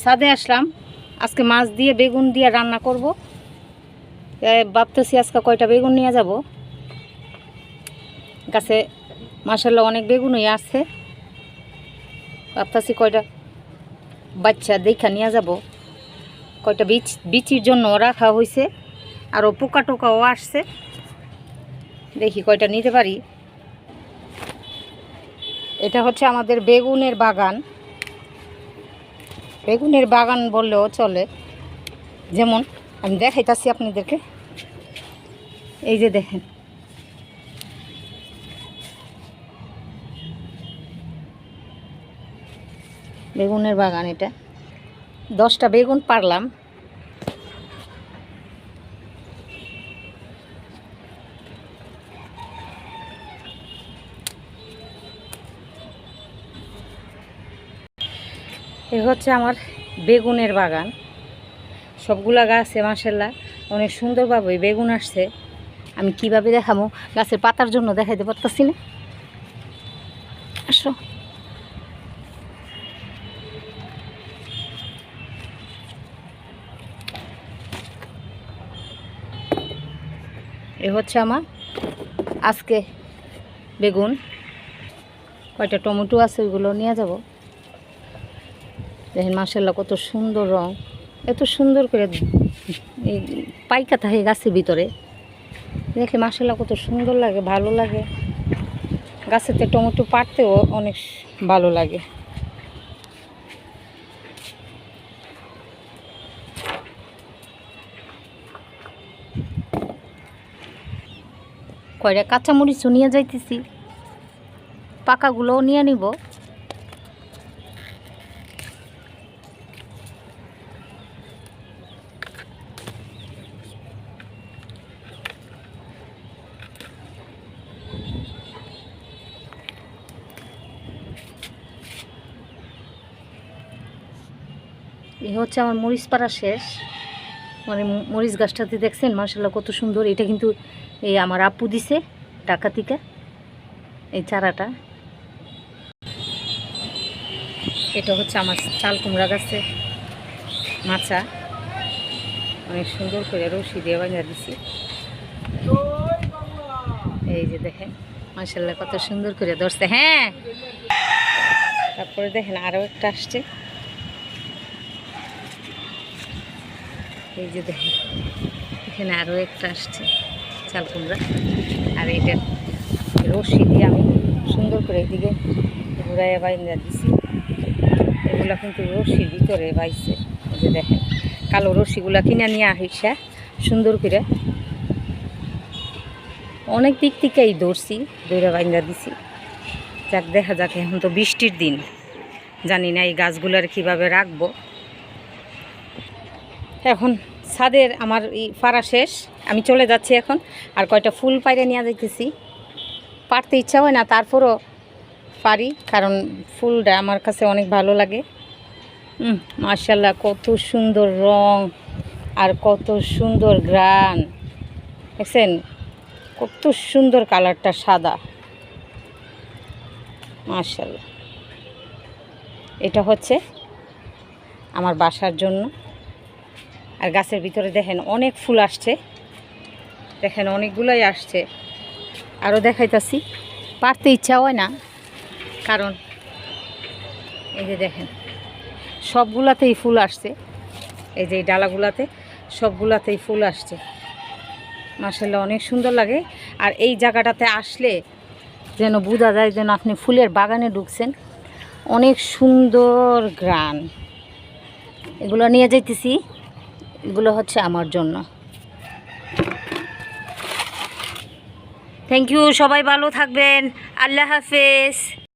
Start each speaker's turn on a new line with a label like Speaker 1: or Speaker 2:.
Speaker 1: ছাদে আসলাম। আজকে মাছ দিয়ে, বেগুন দিয়ে রান্না করব। ভাবতেছি আজকে কয়টা বেগুন নিয়ে যাব। গাছে মাসাল্লাহ অনেক বেগুনই আছে। ভাবতেছি কয়টা বাচ্চা দেখা নিয়ে যাব। কয়টা বীজ বিচির জন্য রাখা হয়েছে আরও পোকা টোকাও আসছে। দেখি কয়টা নিতে পারি। এটা হচ্ছে আমাদের বেগুনের বাগান। বেগুনের বাগান বললেও চলে। যেমন, আমি দেখাইতাছি আপনাদেরকে। এই যে দেখেন। বেগুনের বাগান এটা। দশটা বেগুন পারলাম। এ হচ্ছে আমার বেগুনের বাগান। সবগুলা গাছে মাসাল্লাহ অনেক সুন্দরভাবে বেগুন আসছে। আমি কীভাবে দেখাবো? গাছের পাতার জন্য দেখাইতে পারতাছি না। আসো। এ হচ্ছে আমার আজকে বেগুন। কয়টা টমেটো আছে ওইগুলো নিয়ে যাব। দেখেন মাসাল্লাহ কত সুন্দর রং। এত সুন্দর করে এই পাইকা থাকে গাছের ভিতরে। দেখে মাসাল্লাহ কত সুন্দর লাগে, ভালো লাগে। গাছেতে টমেটো পাড়তেও অনেক ভালো লাগে। কয়টা কাঁচামরিচও নিয়ে যাইতেছি। পাকাগুলোও নিয়ে নিব। এ হচ্ছে আমার মরিচ পাড়া শেষ। মানে মরিচ গাছটাতে দেখছেন মার্শাল্লাহ কত সুন্দর। এটা কিন্তু এই আমার আপু দিছে টাকা থেকে, এই চারাটা। এটা হচ্ছে আমার চাল কুমড়া গাছে মাচা। অনেক সুন্দর করে রশি দিয়ে বাঁধা দিছি। এই যে দেখেন মার্শাল্লাহ কত সুন্দর করে ধরছে। হ্যাঁ তারপরে দেখেন আরও একটা আসছে। এই যে দেখেন, এখানে আরও একটা আসছে, চাল কুমড়া। আর এটা রশি দিয়ে আমি সুন্দর করে এদিকে ঘুরাইয়া বাইন্দা দিছি। এগুলো কিন্তু রশির ভিতরে বাইছে, এই যে দেখেন, কালো রশিগুলা কিনে নিয়ে আহিসা সুন্দর করে অনেক দিক থেকেই দৌড়ছি দৌড়ে বাইন্দা দিছি। যাক, দেখা যাক, এখন তো বৃষ্টির দিন। জানি না এই গাছগুলার কীভাবে রাখব। এখন ছাদের আমার ফাড়া শেষ, আমি চলে যাচ্ছি এখন। আর কয়টা ফুল পাইরে নিয়ে যাইতেছি। পারতে ইচ্ছা হয় না, তারপরও পারি, কারণ ফুলটা আমার কাছে অনেক ভালো লাগে। মার্শাল্লাহ কত সুন্দর রং আর কত সুন্দর গ্রান। দেখছেন? কত সুন্দর কালারটা সাদা। মার্শাল্লাহ এটা হচ্ছে আমার বাসার জন্য। আর গাছের ভিতরে দেখেন অনেক ফুল আসছে। দেখেন অনেকগুলোই আসছে। আরও দেখাইতাছি। পারতে ইচ্ছা হয় না। কারণ এই যে দেখেন, সবগুলাতেই ফুল আসছে। এই যে ডালাগুলাতে সবগুলাতেই ফুল আসছে। মাসাল্লাহ অনেক সুন্দর লাগে। আর এই জায়গাটাতে আসলে যেন বোঝা যায় যেন আপনি ফুলের বাগানে ঢুকছেন। অনেক সুন্দর গ্রান এগুলো নিয়ে যাইতেছি। এগুলো হচ্ছে আমার জন্য। থ্যাংক ইউ সবাই ভালো থাকবেন। আল্লাহ হাফেজ।